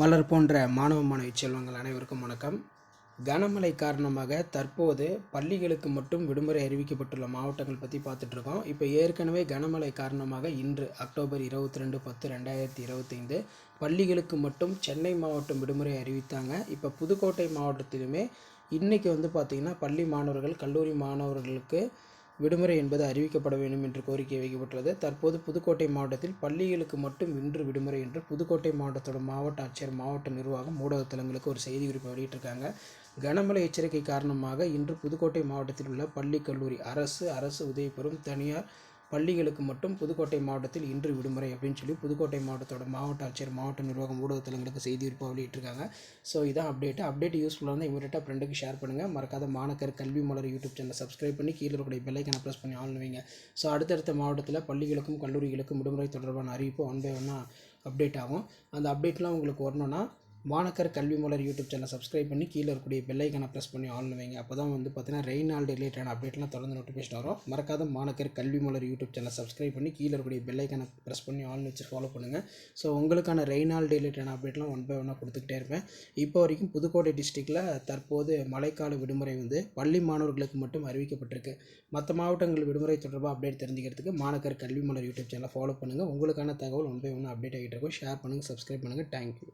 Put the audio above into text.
மலர் போன்ற மாணவ மாணவி செல்வங்கள் அனைவருக்கும் வணக்கம். கனமழை காரணமாக தற்போது பள்ளிகளுக்கு மட்டும் விடுமுறை அறிவிக்கப்பட்டுள்ள மாவட்டங்கள் பற்றி பார்த்துட்ருக்கோம். இப்போ ஏற்கனவே கனமழை காரணமாக இன்று அக்டோபர் இருபத்தி ரெண்டு பத்து ரெண்டாயிரத்தி இருபத்தைந்து பள்ளிகளுக்கு மட்டும் சென்னை மாவட்டம் விடுமுறை அறிவித்தாங்க. இப்போ புதுக்கோட்டை மாவட்டத்திலுமே இன்றைக்கி வந்து பார்த்திங்கன்னா பள்ளி மாணவர்கள் கல்லூரி மாணவர்களுக்கு விடுமுறை என்பது அறிவிக்கப்பட வேண்டும் என்று கோரிக்கை வைக்கப்பட்டுள்ளது. தற்போது புதுக்கோட்டை மாவட்டத்தில் பள்ளிகளுக்கு மட்டும் இன்று விடுமுறை என்று புதுக்கோட்டை மாவட்டத்தோட மாவட்ட ஆட்சியர் மாவட்ட நிர்வாகம் ஊடகத்தலங்களுக்கு ஒரு செய்தி குறிப்பு வெளியிட்டிருக்காங்க. கனமழை எச்சரிக்கை காரணமாக இன்று புதுக்கோட்டை மாவட்டத்தில் உள்ள பள்ளி கல்லூரி அரசு அரசு உதவி பெறும் தனியார் பள்ளிகளுக்கு மட்டும் புதுக்கோட்டை மாவட்டத்தில் இன்று விடுமுறை அப்படின்னு சொல்லி புதுக்கோட்டை மாவட்டத்தோட மாவட்ட ஆட்சியர் மாவட்ட நிர்வாகம் ஊடகத்தலங்களுக்கு செய்தி குறிப்பாக வெளியிட்டிருக்காங்க. ஸோ இதான் அப்டேட் அப்டேட் யூஸ்ஃபுல்லாக இருந்தால் இமீடியட்டாக ஃப்ரெண்டுக்கு ஷேர் பண்ணுங்கள் மறக்காத மாணக்கர் கல்வி மலர் யூடியூப் சேனல் சப்ஸ்கிரைப் பண்ணி கீழே இருக்கக்கூடிய பெல்லைக்கனை ப்ரெஸ் பண்ணி ஆளுவீங்க வைங்க. ஸோ அடுத்தடுத்த மாவட்டத்தில் பள்ளிகளுக்கும் கல்லூரிகளுக்கும் விடுமுறை தொடர்பான அறிவிப்பு ஒன் பை ஒன்னாக அப்டேட் ஆகும். அந்த அப்டேட்லாம் உங்களுக்கு வரணும்னா மாணக்கர் கல்வி மலர் யூடியூப் சேனல் சப்ஸ்கிரைப் பண்ணி கீழே இருக்கக்கூடிய பெல்லைக்கான ப்ரெஸ் பண்ணி ஆன் வைங்க. அப்போ தான் வந்து பார்த்தீங்கன்னா ரெயின் நாள் ரிலேட்டடான அப்டேட்லாம் தொடர்ந்து நோட்டிஃபிகேஷன் வரும். மறக்காத மாணக்கர் கல்வி மலர் யூடியூப் சேனலை சப்ஸ்கிரைப் பண்ணி கீழே இருக்கக்கூடிய பெல்லைக்கான ப்ரெஸ் பண்ணி ஆன் வச்சு ஃபாலோ பண்ணுங்கள் ஸோ உங்களுக்கான ரெயின் நாள் ரிலேட்டடான அப்டேட்லாம் ஒன் பை ஒன்னாக கொடுத்துக்கிட்டே இருப்பேன். இப்போ வரைக்கும் புதுக்கோட்டை டிஸ்ட்ரிக்டில் தற்போது மழைக்கால விடுமுறை வந்து பள்ளி மாணவர்களுக்கு மட்டும் அறிவிக்கப்பட்டிருக்கு. மற்ற மாவட்டங்கள் விடுமுறை தொடர்பாக அப்டேட் தெரிஞ்சுக்கிறதுக்கு மாணக்கர் கல்வி மலர் யூடியூப் சேனலை ஃபாலோ பண்ணுங்கள் உங்களுக்கான தகவல் ஒன் பை ஒன்று அப்டேட் ஆகிட்டு இருக்கும். ஷேர் பண்ணுங்கள் சப்ஸ்கிரைப் பண்ணுங்கள் தேங்க்யூ